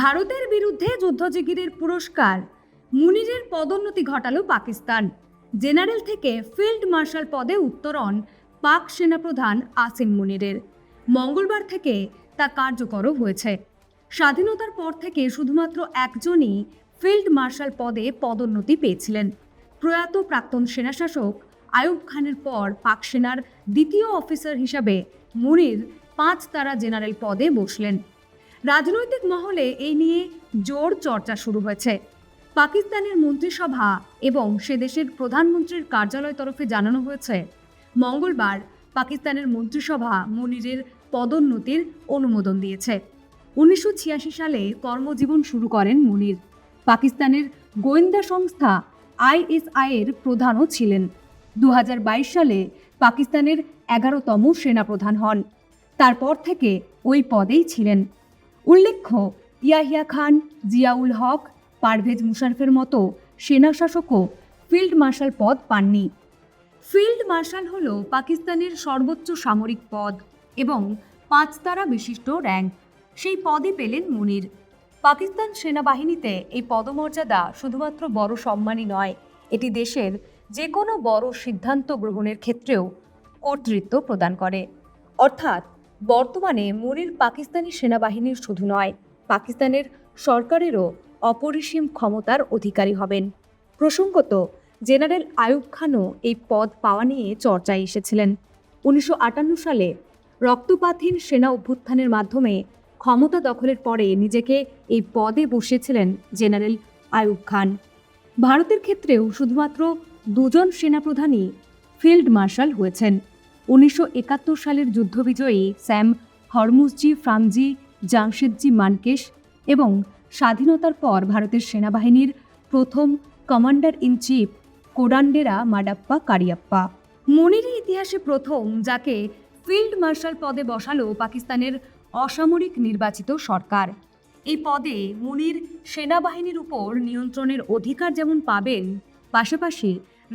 ভারতের বিরুদ্ধে যুদ্ধজিগিরের পুরস্কার। মুনিরের পদোন্নতি ঘটালো পাকিস্তান। জেনারেল থেকে ফিল্ড মার্শাল পদে উত্তরণ পাক সেনাপ্রধান আসিম মুনিরের। মঙ্গলবার থেকে তা কার্যকরও হয়েছে। স্বাধীনতার পর থেকে শুধুমাত্র একজনই ফিল্ড মার্শাল পদে পদোন্নতি পেয়েছিলেন। প্রয়াত প্রাক্তন সেনাশাসক আয়ুব খানের পর পাক সেনার দ্বিতীয় অফিসার হিসাবে মুনির পাঁচ তারা জেনারেল পদে বসলেন। রাজনৈতিক মহলে এই নিয়ে জোর চর্চা শুরু হয়েছে। পাকিস্তানের মন্ত্রিসভা এবং সে দেশের প্রধানমন্ত্রীর কার্যালয় তরফে জানানো হয়েছে, মঙ্গলবার পাকিস্তানের মন্ত্রিসভা মনিরের পদোন্নতির অনুমোদন দিয়েছে। উনিশশো ছিয়াশি সালে কর্মজীবন শুরু করেন মনির। পাকিস্তানের গোয়েন্দা সংস্থা আইএসআই এর প্রধানও ছিলেন। দু হাজার বাইশ সালে পাকিস্তানের এগারোতম সেনাপ্রধান হন। তারপর থেকে ওই পদেই ছিলেন। উল্লেখ্য, ইয়াহিয়া খান, জিয়াউল হক, পারভেজ মুশারফের মতো সেনাশাসকও ফিল্ড মার্শাল পদ পাননি। ফিল্ড মার্শাল হল পাকিস্তানের সর্বোচ্চ সামরিক পদ এবং পাঁচ তারা বিশিষ্ট র্যাঙ্ক। সেই পদই পেলেন মুনির। পাকিস্তান সেনাবাহিনীতে এই পদমর্যাদা শুধুমাত্র বড় সম্মানই নয়, এটি দেশের যে কোনো বড় সিদ্ধান্ত গ্রহণের ক্ষেত্রেও কর্তৃত্ব প্রদান করে। অর্থাৎ বর্তমানে মুনির পাকিস্তানি সেনাবাহিনীর শুধু নয়, পাকিস্তানের সরকারেরও অপরিসীম ক্ষমতার অধিকারী হবেন। প্রসঙ্গত, জেনারেল আয়ুব খানও এই পদ পাওয়া নিয়ে চর্চায় এসেছিলেন। উনিশশো আটান্ন সালে রক্তপাতহীন সেনা অভ্যুত্থানের মাধ্যমে ক্ষমতা দখলের পরে নিজেকে এই পদে বসিয়েছিলেন জেনারেল আয়ুব খান। ভারতের ক্ষেত্রেও শুধুমাত্র দুজন সেনাপ্রধানই ফিল্ড মার্শাল হয়েছেন। উনিশশো একাত্তর সালের যুদ্ধবিজয়ী স্যাম হরমুসজি ফ্রামজি জামশেদজি মানকেশ এবং স্বাধীনতার পর ভারতের সেনাবাহিনীর প্রথম commander in chief Kodandera Madappa Cariappa. মনিরই ইতিহাসে প্রথম, যাকে ফিল্ড মার্শাল পদে বসালো পাকিস্তানের অসামরিক নির্বাচিত সরকার। এই পদে মুনির সেনাবাহিনীর উপর নিয়ন্ত্রণের অধিকার যেমন পাবেন, পাশাপাশি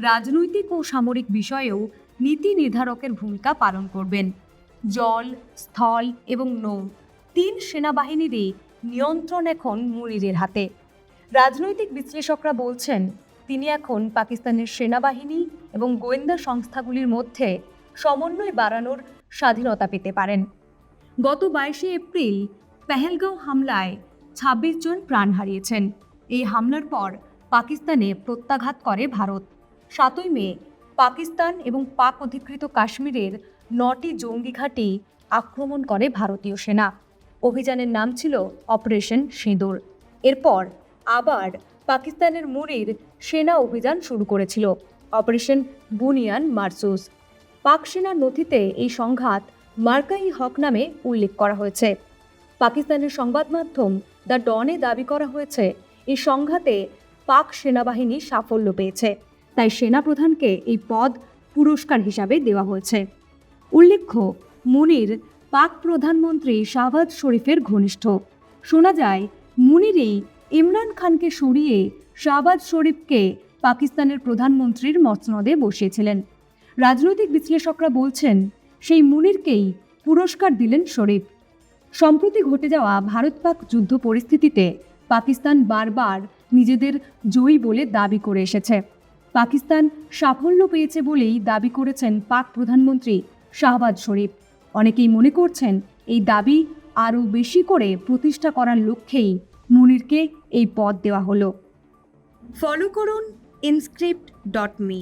রাজনৈতিক ও সামরিক বিষয়েও নীতি নির্ধারকের ভূমিকা পালন করবেন। জল, স্থল এবং নৌ তিন সেনাবাহিনীরই নিয়ন্ত্রণ এখন মুনিরের হাতে। রাজনৈতিক বিশ্লেষকরা বলছেন, তিনি এখন পাকিস্তানের সেনাবাহিনী এবং গোয়েন্দা সংস্থাগুলির মধ্যে সমন্বয় বাড়ানোর স্বাধীনতা পেতে পারেন। গত বাইশে এপ্রিল পেহেলগাঁও হামলায় ছাব্বিশ জন প্রাণ হারিয়েছেন। এই হামলার পর পাকিস্তানে প্রত্যাঘাত করে ভারত। সাতই মে পাকিস্তান এবং পাক অধিকৃত কাশ্মীরের নটি জঙ্গি ঘাঁটি আক্রমণ করে ভারতীয় সেনা। অভিযানের নাম ছিল অপারেশন সিঁদুর। এরপর আবার পাকিস্তানের মুরির সেনা অভিযান শুরু করেছিল, অপারেশন বুনিয়ান মার্সুস। পাক সেনার নথিতে এই সংঘাত মার্কাই হক নামে উল্লেখ করা হয়েছে। পাকিস্তানের সংবাদ মাধ্যম দ্য ডনে দাবি করা হয়েছে, এই সংঘাতে পাক সেনাবাহিনী সাফল্য পেয়েছে। তাই সেনাপ্রধানকে এই পদ পুরস্কার হিসাবে দেওয়া হয়েছে। উল্লেখ্য, মুনির পাক প্রধানমন্ত্রী শাহবাজ শরীফের ঘনিষ্ঠ। শোনা যায়, মুনিরই ইমরান খানকে সরিয়ে শাহবাজ শরীফকে পাকিস্তানের প্রধানমন্ত্রীর মসনদে বসিয়েছিলেন। রাজনৈতিক বিশ্লেষকরা বলছেন, সেই মুনিরকেই পুরস্কার দিলেন শরীফ। সম্প্রতি ঘটে যাওয়া ভারত পাক যুদ্ধ পরিস্থিতিতে পাকিস্তান বারবার নিজেদের জয়ী বলে দাবি করে এসেছে। পাকিস্তান সাফল্য পেয়েছে বলেই দাবি করেছেন পাক প্রধানমন্ত্রী শাহবাজ শরীফ। অনেকেই মনে করছেন এই দাবি আরও বেশি করে প্রতিষ্ঠা করার লক্ষ্যেই মুনিরকে এই পদ দেওয়া হলো। ফলো করুন ইনস্ক্রিপ্ট ডট মি